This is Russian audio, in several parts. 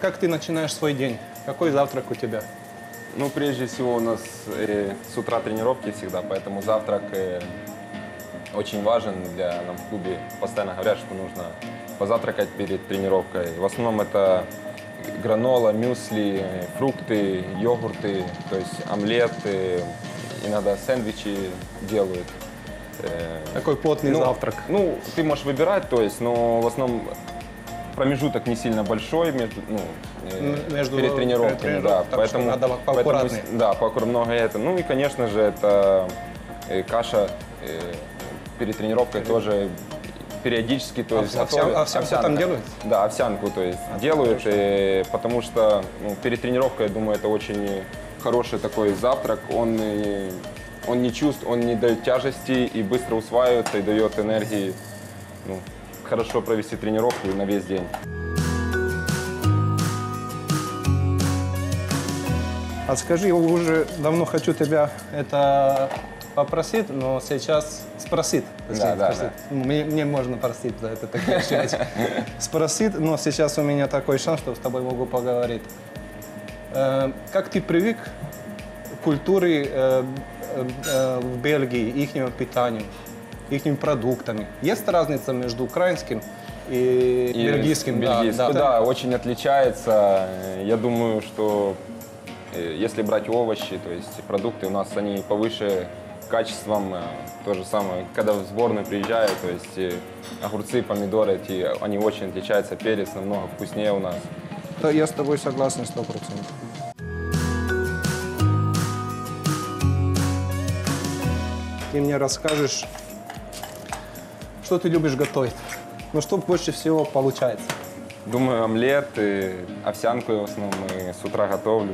Как ты начинаешь свой день? Какой завтрак у тебя? Ну, прежде всего, у нас э, с утра тренировки всегда, поэтому завтрак э, очень важен для нам в клубе. Постоянно говорят, что нужно позавтракать перед тренировкой. В основном это гранола, мюсли, фрукты, йогурты, то есть омлеты, иногда сэндвичи делают. Э, Такой плотный ну, завтрак. Ну, ты можешь выбирать, то есть, но в основном промежуток не сильно большой между, ну, э, между перед тренировками, да, так что поэтому, надо поэтому поаккуратнее. с- да, поаккур- много это. Ну и, конечно же, это э, каша э, перед тренировкой тоже периодически, то есть овсян- готовят. овсянку там делают? Да, овсянку, то есть делают, э, потому что ну, перед тренировкой, я думаю, это очень хороший такой завтрак. Он, э, он не чувств, он не дает тяжести и быстро усваивается и дает энергии ну, хорошо провести тренировку на весь день. А скажи, я уже давно хочу тебя это попросить, но сейчас спросить. точнее, Да, да, спросить. Мне, мне можно простить за это такие вещи. Спросить, но сейчас у меня такой шанс, что с тобой могу поговорить. Э, Как ты привык к культуре э, э, в Бельгии, их питанию, их продуктами? Есть разница между украинским и, И бельгийским? бельгийским, да, очень отличается. Я думаю, что э, если брать овощи, то есть продукты у нас они повыше качеством. э, То же самое, когда в сборную приезжают, то есть э, огурцы, помидоры, эти, они очень отличаются, перец намного вкуснее у нас. Да, Я с тобой согласен сто процентов. Ты мне расскажешь, что ты любишь готовить. Ну, что больше всего получается? Думаю, омлет, и овсянку в основном и с утра готовлю.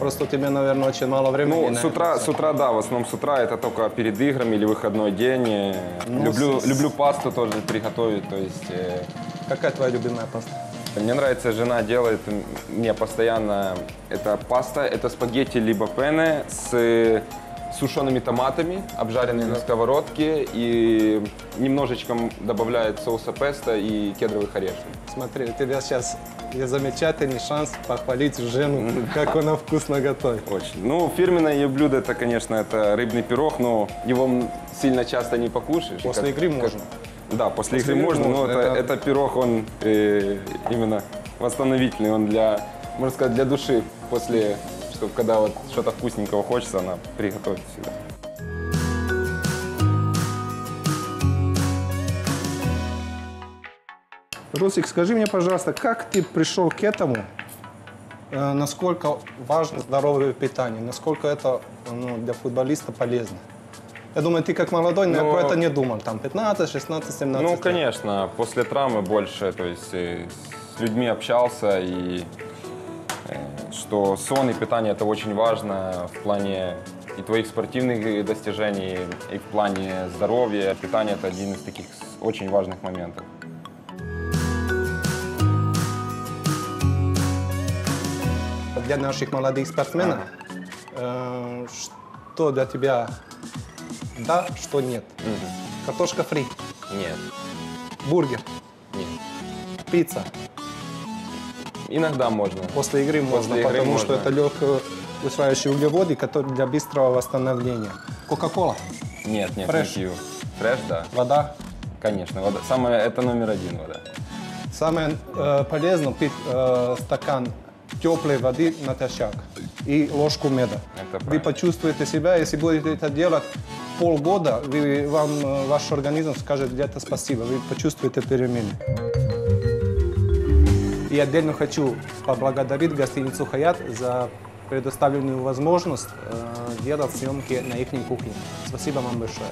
Просто у тебя, наверное, очень мало времени. Ну, с утра, с утра, да, в основном с утра это только перед играми или выходной день. Э, Ну, люблю, с- люблю пасту тоже приготовить, то есть э, Какая твоя любимая паста? Мне нравится, жена делает мне постоянно, это паста, это спагетти либо пене с сушеными томатами, обжаренные на сковородке и немножечко добавляет соуса песто и кедровых орешков. Смотри, у тебя сейчас есть замечательный шанс похвалить жену, как она вкусно готовит. Очень. Ну, фирменное ее блюдо, это, конечно, это рыбный пирог, но его сильно часто не покушаешь. После игры можно. Да, после, После игры игры можно, можно, но это, это- это пирог, он э, именно восстановительный, он для, можно сказать, для души, после, чтобы когда вот что-то вкусненького хочется, она приготовит всегда. Русик, скажи мне, пожалуйста, как ты пришел к этому? Э, Насколько важно здоровое питание? Насколько это ну, для футболиста полезно? Я думаю, ты как молодой, Ну, про это не думал. Там 15, 16, 17 Ну, лет. конечно, после травмы больше, то есть э, с людьми общался, и что сон и питание это очень важно в плане и твоих спортивных достижений, и в плане здоровья. Питание это один из таких очень важных моментов. Для наших молодых спортсменов, э, что для тебя да, что нет? Картошка фри, Нет, бургер, нет. пицца. Иногда можно. После игры можно, игры потому что можно. это легко усваивающие углеводы, которые для быстрого восстановления. Кока-кола, Нет, нет, Фреш. не пью. Фреш, да. вода. Конечно, вода. Самое, это номер один вода. Самое э, полезно пить э, стакан теплой воды натощак и ложку меда. Это вы почувствуете себя, если будете это делать полгода, вы, вам э, ваш организм скажет где-то спасибо, вы почувствуете перемены. И отдельно хочу поблагодарить гостиницу «Хаят» за предоставленную возможность э, делать съемки на их кухне. Спасибо вам большое.